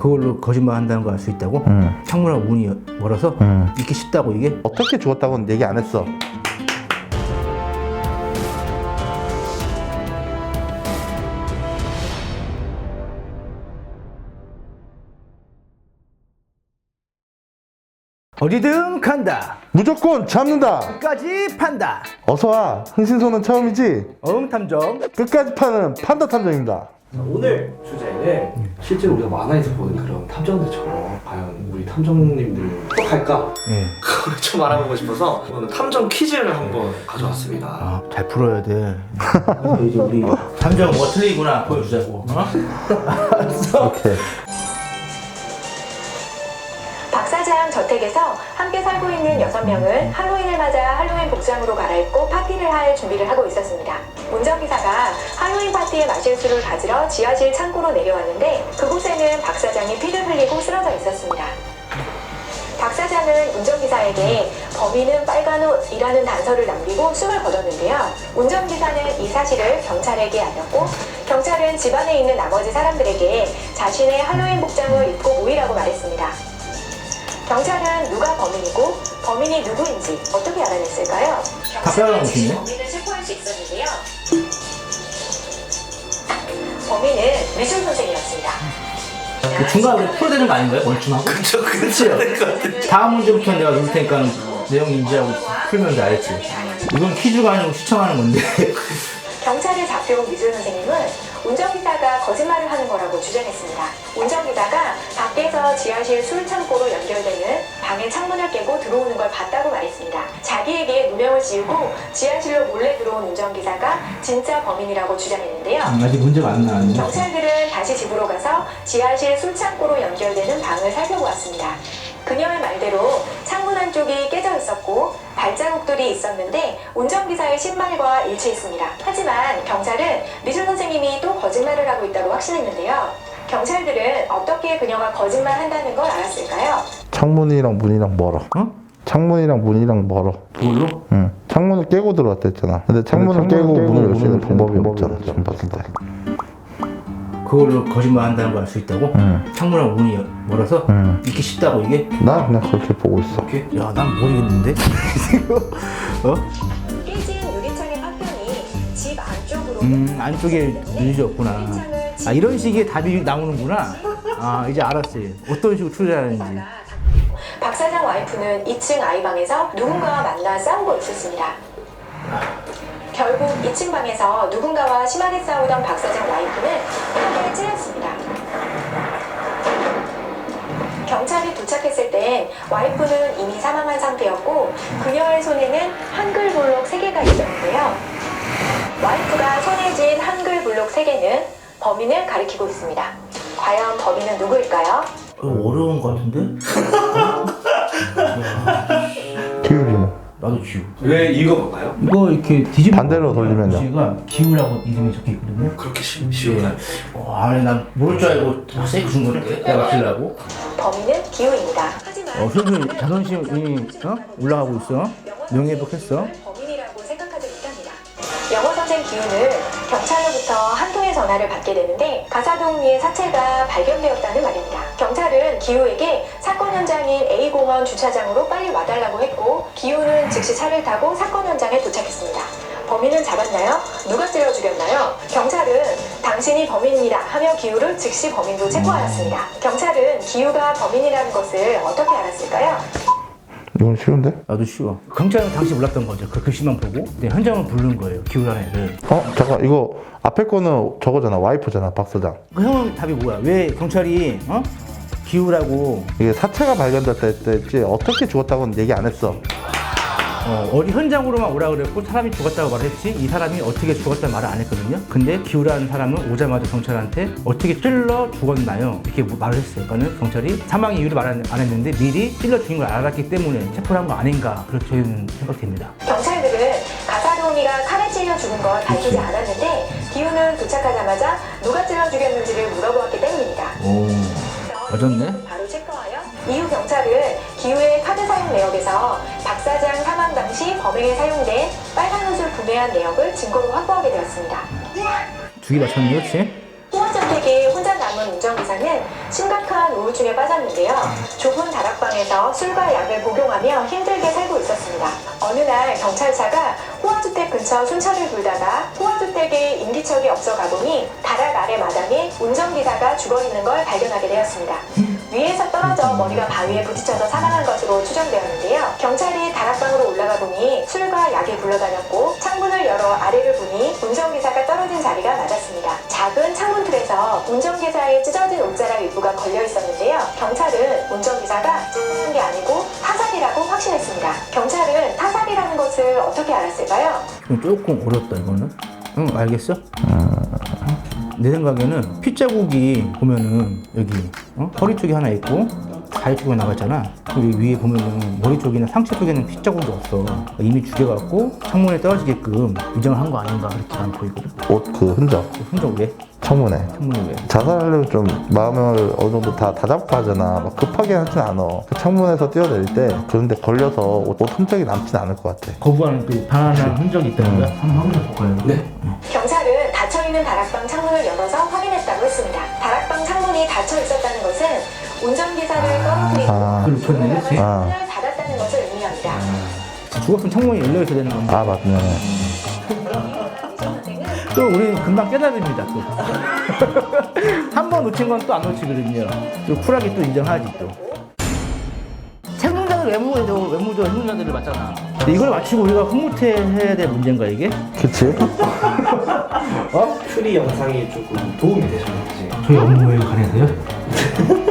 그걸로 거짓말 한다는 걸 알 수 있다고? 응. 창문하고 문이 멀어서 응. 믿기 쉽다고 이게? 어떻게 죽었다고는 얘기 안 했어. 어디든 간다. 무조건 잡는다. 끝까지 판다. 어서 와. 흥신소는 처음이지. 어흥 탐정. 끝까지 파는 판다 탐정입니다. 오늘 주제는 실제로 우리가 만화에서 보는 그런 탐정들처럼 과연 우리 탐정님들 또 갈까? 예. 그걸 좀 알아보고 싶어서 오늘 탐정 퀴즈를 한번 가져왔습니다. 아, 잘 풀어야 돼. 그래서 이제 우리 탐정 뭐가 틀리구나 보여주자고. 어? 오케이. 박 사장 저택에서 함께 살고 있는 여섯 명은 할로윈을 맞아 할로윈 복장으로 갈아입고 파티를 할 준비를 하고 있었습니다. 운전기사가 할로윈 파티에 마실 술을 가지러 지하실 창고로 내려왔는데 그곳에는 박 사장이 피를 흘리고 쓰러져 있었습니다. 박 사장은 운전기사에게 범인은 빨간 옷이라는 단서를 남기고 숨을 거뒀는데요. 운전기사는 이 사실을 경찰에게 알렸고 경찰은 집안에 있는 나머지 사람들에게 자신의 할로윈 복장을 입고 모이라고 말했습니다. 경찰은 누가 범인이고 범인이 누구인지 어떻게 알아냈을까요? 답변을 경찰은 즉시 주시네. 범인을 체포할 수 있었는데요. 범인은 미술 선생이었습니다. 그 중간에 풀어되는 거 아닌가요? 멀춤하고? 그쵸, 그치요? 다음 문제부터 내가 누를 테니까 내용 인지하고 풀면 돼 알지? 이건 퀴즈가 아니고 시청하는 건데. 경찰에 잡혀온 미술 선생님은 운전기사가 거짓말을 하는 거라고 주장했습니다. 운전기사가 지하실 술 창고로 연결되는 방의 창문을 깨고 들어오는 걸 봤다고 말했습니다. 자기에게 누명을 씌우고 지하실로 몰래 들어온 운전기사가 진짜 범인이라고 주장했는데요. 아직 문제가 안 나왔네. 경찰들은 다시 집으로 가서 지하실 술 창고로 연결되는 방을 살펴보았습니다. 그녀의 말대로 창문 한쪽이 깨져 있었고 발자국들이 있었는데 운전기사의 신발과 일치했습니다. 하지만 경찰은 미술 선생님이 또 거짓말을 하고 있다고 확신했는데요. 경찰들은 어떻게 그녀가 거짓말 한다는 걸 알았을까요? 창문이랑 문이랑 멀어. 어? 창문이랑 문이랑 멀어. 뭘로? 응. 창문을 깨고 들어왔다 했잖아. 근데 창문을 깨고 문을 열 수 있는 방법이 없잖아. 지금 봤을 때. 그걸로 거짓말 한다는 걸 알 수 있다고? 응. 창문하고 문이 멀어서 응. 믿기 쉽다고 이게? 나 그냥 그렇게 보고 있어. 오케이. 야, 난 모르겠는데? 어? 깨진 유리창의 파편이 집 안쪽으로 음, 안쪽에 늘어졌구나. 아, 이런 식의 답이 나오는구나. 아, 이제 알았지. 어떤 식으로 추리하는지. 박 사장 와이프는 2층 아이방에서 누군가와 만나 싸우고 있었습니다. 결국 2층 방에서 누군가와 심하게 싸우던 박 사장 와이프는 혀를 찔렸습니다. 경찰이 도착했을 땐 와이프는 이미 사망한 상태였고 그녀의 손에는 한글 블록 3개가 있었는데요. 와이프가 손에 쥔 한글 블록 3개는 범인을 가리키고 있습니다. 과연 범인은 누구일까요? 어, 어려운 것 같은데? 기울이 뭐. 나도 지우. 왜 읽어볼까요? 이거 이렇게 뒤집어 반대로 돌리면요. 글씨가 기우라고 이름이 적혀 있거든요. 그렇게 쉬, 쉬운가요? 어, 아니 난 모를 줄 알고 다 세이크 준 건데 내가 맞추려고. 범인은 기우입니다. 하지만 어, 슬슬 자존심이 어? 올라가고 있어. 명예회복했어. 범인이라고 생각하지 못합니다. 영어 선생 기우는 경찰로부터 한 통의 전화를 받게 되는데 가사동 위에 사체가 발견되었다는 말입니다. 경찰은 기우에게 사건 현장인 A 공원 주차장으로 빨리 와달라고 했고 기우는 즉시 차를 타고 사건 현장에 도착했습니다. 범인은 잡았나요? 누가 찔러 죽였나요? 경찰은 당신이 범인이다 하며 기우를 즉시 범인으로 체포하였습니다. 경찰은 기우가 범인이라는 것을 어떻게 알았을까요? 이건 쉬운데? 나도 쉬워. 경찰은 당시 몰랐던 거죠. 그 글씨만 보고 네, 현장을 부른 거예요. 기우라는 애를. 어? 잠깐 이거 앞에 거는 저거잖아. 와이프잖아. 박 사장. 그 형은 답이 뭐야? 왜 경찰이 어? 기우라고 이게 사체가 발견됐다 했지 어떻게 죽었다고는 얘기 안 했어. 어, 어디 현장으로만 오라 그랬고 사람이 죽었다고 말했지 이 사람이 어떻게 죽었다는 말을 안 했거든요. 근데 기우라는 사람은 오자마자 경찰한테 어떻게 찔러 죽었나요? 이렇게 뭐 말을 했어요. 그러니까 경찰이 사망 이유를 말 안 했는데 미리 찔러 죽인 걸 알았기 때문에 체포를 한 거 아닌가 그렇게 저희는 생각됩니다. 경찰들은 가사로미가 칼에 찔려 죽은 걸 밝히지 않았는데 기우는 도착하자마자 누가 찔러 죽였는지를 물어보았기 때문입니다. 오, 맞았네. 바로 체크하여 이후 경찰은 기우의 카드 사용 내역에서 박 사장 사망 당시 범행에 사용된 빨간 옷을 구매한 내역을 증거로 확보하게 되었습니다. 두 개 맞췄네, 그렇지? 호원저택에 혼자 남은 운전기사는 심각한 우울증에 빠졌는데요. 좁은 다락방에서 술과 약을 복용하며 힘들게 살고 있었습니다. 어느 날 경찰차가 호화주택 근처 순찰을 돌다가 호화주택에 인기척이 없어 가보니 다락 아래 마당에 운전기사가 죽어 있는 걸 발견하게 되었습니다. 위에서 떨어져 머리가 바위에 부딪혀서 사망한 것으로 추정되었는데요. 경찰이 다락방으로 올라가 보니 술과 약이 굴러다녔고 창문을 열어 아래를 보니 운전기사가 떨어진 자리가 맞았습니다. 작은 창문 틀에서 운전기사의 찢어진 옷자락 일부가 걸려 있었는데요. 경찰은 운전기사가 찢어진 게 아니고 타살이라고 확신했습니다. 경찰은 타살이라는 것을 어떻게 알았을까요? 좀 조금 어렵다 이거는. 응 알겠어? 내 생각에는 핏자국이 보면은 여기 어? 허리 쪽에 하나 있고 다리 쪽에 나갔잖아. 여기 위에 보면은 머리 쪽이나 상체 쪽에는 핏자국이 없어. 이미 죽여갖고 창문에 떨어지게끔 위장을 한 거 아닌가 그렇게 난 보이거든. 옷그 흔적 그 흔적 왜? 창문에 창문에 왜? 자살하려면 좀 마음을 어느 정도 다 다잡고 하잖아 막 급하게 하진 않아 그 창문에서 뛰어내릴 때 그런데 걸려서 옷, 옷 흔적이 남진 않을 것 같아 거부하는 그 반환한 흔적이 있다는 거야? 한번 확인해 볼까요? 네. 경찰은 닫혀 있는 다락방 창문을 열어서 확인했다고 했습니다. 다락방 창문이 닫혀 있었다는 것은 운전기사를 떨어뜨리고 아. 그걸 그치? 아. 문을 닫았다는 것을 의미합니다. 죽었으면 창문이 열려 있어야 되는 건데. 아 맞네 또 우리 금방 깨달습니다 또. 한 번 놓친 건 또 안 놓치거든요. 또 쿨하게 또 인정하지 또. 생존자들 외모에도 외모도 생존자들을 맞잖아. 근데 이걸 맞추고 우리가 흐뭇해 해야 될 문제인가 이게? 그치? 어? 추리 영상이 조금 도움이 되셨는지 저희 업무에 관해서요?